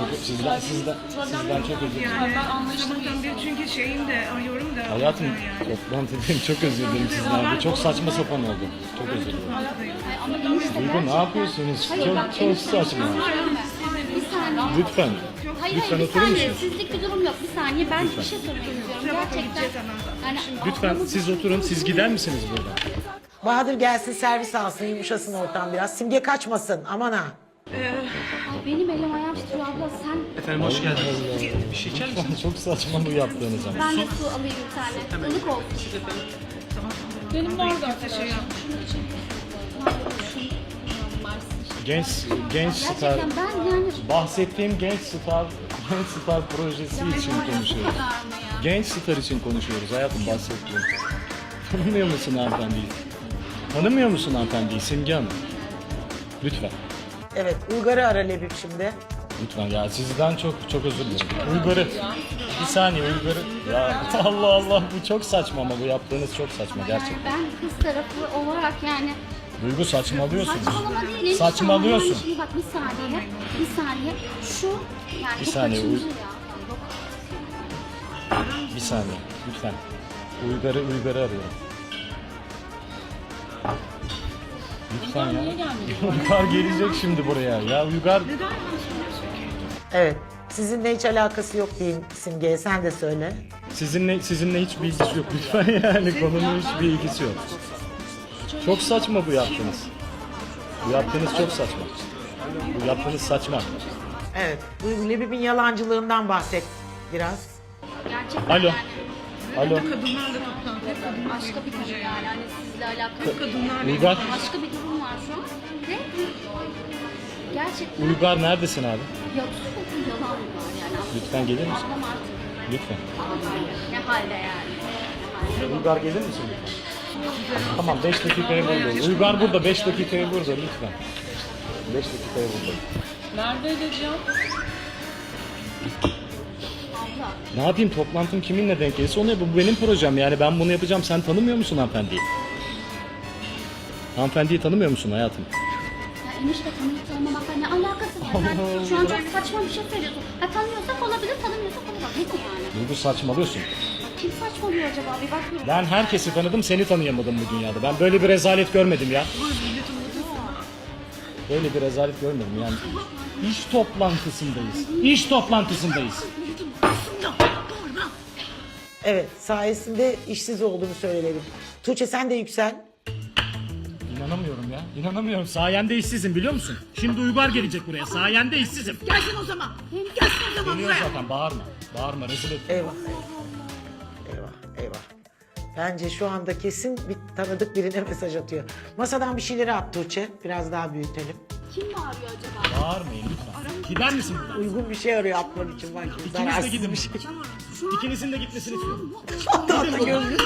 Çok, sizden, sizden, sizden çok özür dilerim. Yani sabahtan beri çünkü şeyim de arıyorum da. Hayatım yani. toplantıdayım. Çok özür dilerim sizden. Bu çok saçma sapan oldu. Çok özür dilerim. Duygu ne yapıyorsunuz? Çok çok saçma. Bir. Lütfen. Hayır Lütfen hayır bir oturur saniye. musunuz? Sizlik bir durum yok. Bir saniye. Ben bir şey istiyorum. Gerçekten. Yani Lütfen siz oturun. Siz gider misiniz buradan? Bahadır gelsin servis alsın yumuşasın ortam biraz. Simge kaçmasın aman ha. Benim elim ayağım titriyor abla. Sen Efendim hoş geldiniz. Bir şey içer misin? Çok saçma bu yaptığınız ama. ben de su alayım bir tane. Ilık olsun. Benim var zaten şey. Genç genç star Gerçekten ben yani bahsettiğim genç star genç star projesi için konuşuyoruz. Genç star için konuşuyoruz hayatım bahsettiğim. Tanımıyor musun hanımefendiyi? Tanımıyor musun hanımefendiyi Simge Hanım? Lütfen. Evet Uygar'ı ara Lebip şimdi. Lütfen ya sizden çok çok özür dilerim. Uygar'ı. Bir saniye Uygar'ı. Ya Allah Allah bu çok saçma ama bu yaptığınız çok saçma gerçekten. ben kız tarafı olarak yani Duygu saçmalıyorsun. saçmalama değil. enişte Saçmalıyorsun. ama Şimdi bak bir saniye. Bir saniye. Şu yani Bir bu saniye, kaçıncı uy- ya? Yok. Bir saniye lütfen. Uygar'ı Uygar'ı arıyorum. Lütfen ya. Uygar gelecek şimdi buraya. Ya Uygar Evet. Sizinle hiç alakası yok diyeyim Simge'ye sen de söyle. sizinle sizinle hiç bilgisi yok lütfen yani konunun hiç bilgisi yok. Çok saçma bu yaptığınız. Bu yaptığınız çok saçma. Bu yaptığınız saçma. Evet. Duygu Lebip'in yalancılığından bahset biraz. Gerçekten Alo. yani. Alo. Kadınlarla toplantı. Başka bir konu yani. Hani sizle alakalı. Kadınlarla. Uygar. Başka bir durum var şu an. Ve gerçekten Uygar neredesin abi? yok bir yalan var yani. Lütfen gelir misin? Ablam artık Lütfen. ne halde yani. Uygar gelir misin? Tamam 5 dakikaya burada. Uygar burada 5 dakikaya burada lütfen. 5 dakikaya burada. Nerede edeceğim? Abla Ne yapayım toplantım kiminle denk gelirse onu yap. Bu benim projem yani ben bunu yapacağım. Sen tanımıyor musun hanımefendiyi? Hanımefendiyi tanımıyor musun hayatım? ya enişte tanıyıp tanımamakla ne alakası var? Sen şu an çok saçma bir şey söylüyorsun. Ha tanıyorsak olabilir, tanımıyorsak olamaz. Ne bu yani? Duygu saçmalıyorsun. Kim saçmalıyor acaba? Bir bakmıyorum. Ben herkesi tanıdım seni tanıyamadım bu dünyada. Ben böyle bir rezalet görmedim ya. Böyle bir rezalet görmedim yani. İş toplantısındayız. İş toplantısındayız. Evet sayesinde işsiz olduğunu söyleyelim. Tuğçe sen de yüksel. İnanamıyorum ya. İnanamıyorum. Sayende işsizim biliyor musun? Şimdi Uygar gelecek buraya. Sayende işsizim. Gelsin o zaman. Gelsin o zaman Geliyor buraya. zaten bağırma. Bağırma rezil et. Eyvah. Eyvah eyvah. Bence şu anda kesin bir tanıdık birine mesaj atıyor. Masadan bir şeyleri at Tuğçe. Biraz daha büyütelim. Kim bağırıyor acaba? Bağırmayın lütfen. Gider misin buradan? Uygun bir şey arıyor atman için bak. İkiniz de Zararsız gidin. bir şey. İkinizin de gitmesini istiyorum. Tatlı gözlü.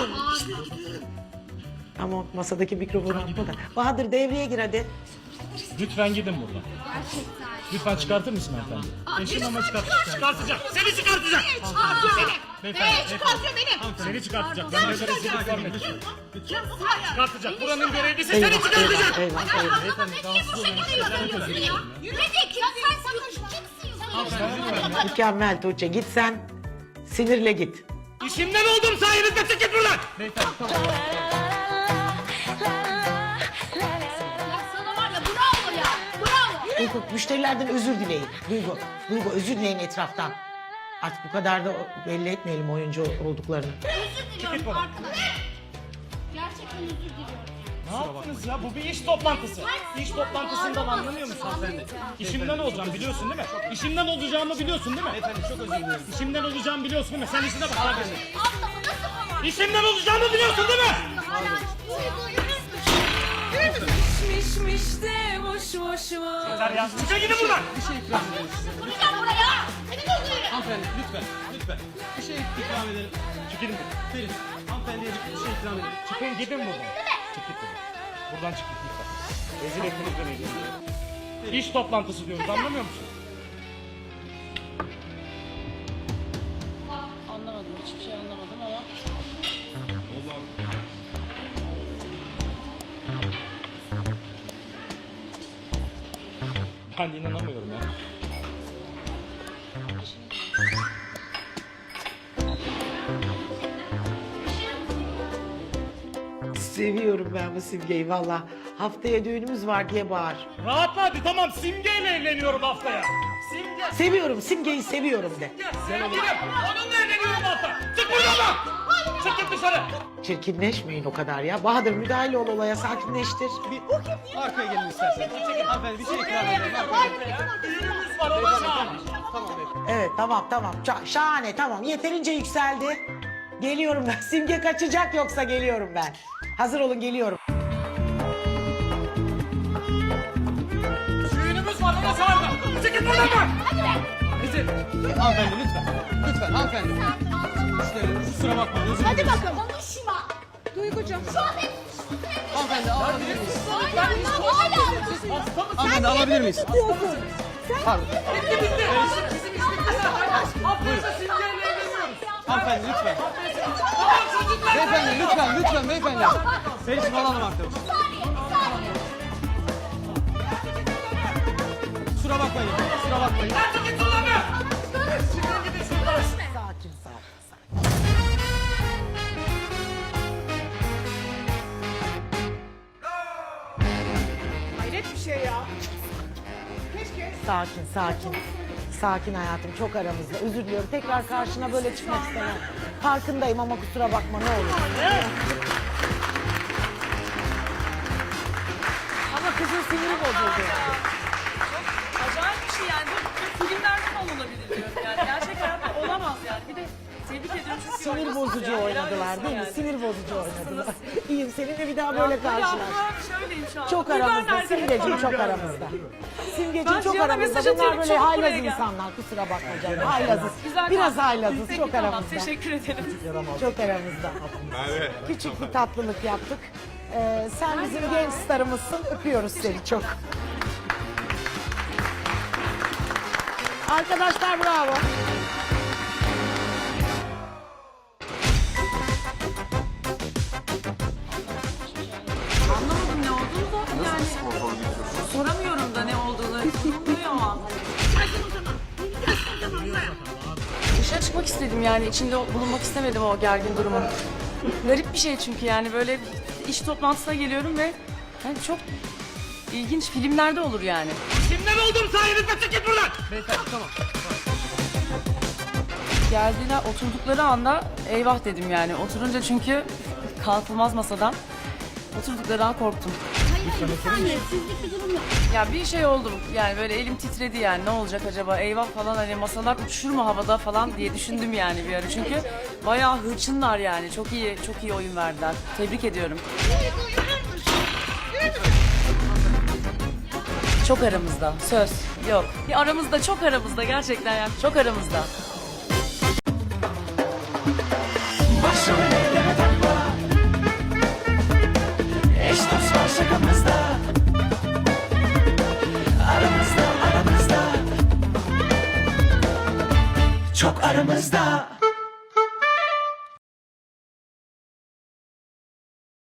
Ama masadaki mikrofonu atma da. Bahadır devreye gir hadi. Lütfen gidin buradan. Gerçekten. Lütfen çıkartır mısın hanımefendi? Eşim ama çıkart. Çıkartacak. Seni çıkartacak. Beyefendi. Çıkartıyor beni. Seni çıkartacak. Ben böyle rezillik görmedim. Çıkartacak. Buranın görevlisi Eyvah seni çıkartacak. eyvah eyvah. eyvah. Beyefendi rahatsız oluyorum. Çok özür dilerim. Yürüdük ya sen sakın kimsin? Mükemmel Tuğçe git sen. Sinirle git. İşimden oldum sayenizde çık git buradan. Beyefendi tamam. Duygu müşterilerden özür dileyin. Duygu, Duygu özür dileyin etraftan. Artık bu kadar da belli etmeyelim oyuncu olduklarını. Özür diliyorum arkadaşlar. Gerçekten özür diliyorum. Ne yaptınız ya? Bu bir iş toplantısı. İş toplantısından anlamıyor musun hanımefendi? İşimden olacağım biliyorsun değil mi? İşimden olacağımı biliyorsun değil mi? Efendim çok özür dilerim. İşimden olacağımı biliyorsun değil mi? Sen işine bak abi. Abla bu nasıl ama? İşimden olacağımı biliyorsun değil mi? Hala duygu yürü. Mişmiş de boş boş var. Yeter ya. Çıkın gidin buradan. Vuracağım buraya. Seni öldürürüm. Hanımefendi lütfen lütfen. Bir şey ikram edelim. Çıkın gidin. Verin. Hanımefendiye bir şey ikram edelim. Çıkın gidin buradan. Çık git buradan. Buradan çık git lütfen. Rezil ettiniz beni. İş toplantısı diyoruz anlamıyor musun? Ben inanamıyorum ya. Seviyorum ben bu simgeyi valla. Haftaya düğünümüz var diye bağır. Rahatla hadi tamam simgeyle evleniyorum haftaya. Simge. Seviyorum simgeyi seviyorum de. Sevgilim onunla evleniyorum hafta. Çık buradan bak. Çık git dışarı. Çirkinleşmeyin o kadar ya. Bahadır müdahale ol olaya sakinleştir. Arkaya gelin istersen. Hanımefendi bir şey ikram. Arkaya. Düğünümüz var ona çağır. Tamam beyefendi. Evet tamam tamam Ça- şahane tamam yeterince yükseldi. Geliyorum ben. Simge kaçacak yoksa geliyorum ben. Hazır olun geliyorum. Düğünümüz var ona çağır. Çık git buradan mı? Bizi. Hanımefendi lütfen. Lütfen hanımefendi. İşte kusura bakmayın özür Hadi dilerim. bakalım. Konuşma. Duygucuğum. Şu an hep Hanımefendi alabilir miyiz? hala hala. Hanımefendi alabilir miyiz? Pardon. Hanımefendi lütfen. Beyefendi lütfen lütfen beyefendi. Seçim alalım artık. Kusura bakmayın. Kusura bakmayın. Sakin sakin. Sakin hayatım çok aramızda. Özür diliyorum. Tekrar karşına böyle çıkmak istemem. Farkındayım ama kusura bakma ne olur. Ama kızın siniri bozuldu. Oynadılar değil mi? Sinir bozucu oynadılar. İyiyim seninle bir daha böyle Yani. karşılaş. Ya, şöyleyim şu an. Çok aramızda. Simgeciğim çok aramızda. Simgeciğim Ben çok Cihan'a aramızda. Bunlar atıyorum, böyle çabuk haylaz buraya gel. insanlar. Kusura bakma canım. Haylazız. Güzel Biraz kalktın. haylazız. Peki, Çok tamam, aramızda. Teşekkür ederim. Çok aramızda. Küçük bir tatlılık yaptık. Ee, sen bizim genç starımızsın. Öpüyoruz seni çok. Arkadaşlar bravo. İstedim yani. içinde bulunmak istemedim o gergin durumun. Garip bir şey çünkü yani böyle iş toplantısına geliyorum ve yani çok ilginç filmlerde olur yani. Kimden oldum sayenizde çık git buradan. Beyefendi tamam. Geldiler oturdukları anda eyvah dedim yani. Oturunca çünkü kalkılmaz masadan. Oturdukları an korktum. Ya bir şey oldu yani böyle elim titredi yani ne olacak acaba eyvah falan hani masalar uçuşur mu havada falan diye düşündüm yani bir ara. Çünkü bayağı hırçınlar yani çok iyi çok iyi oyun verdiler. Tebrik ediyorum. Çok aramızda söz yok. Bir aramızda çok aramızda gerçekten yani çok aramızda. Çok aramızda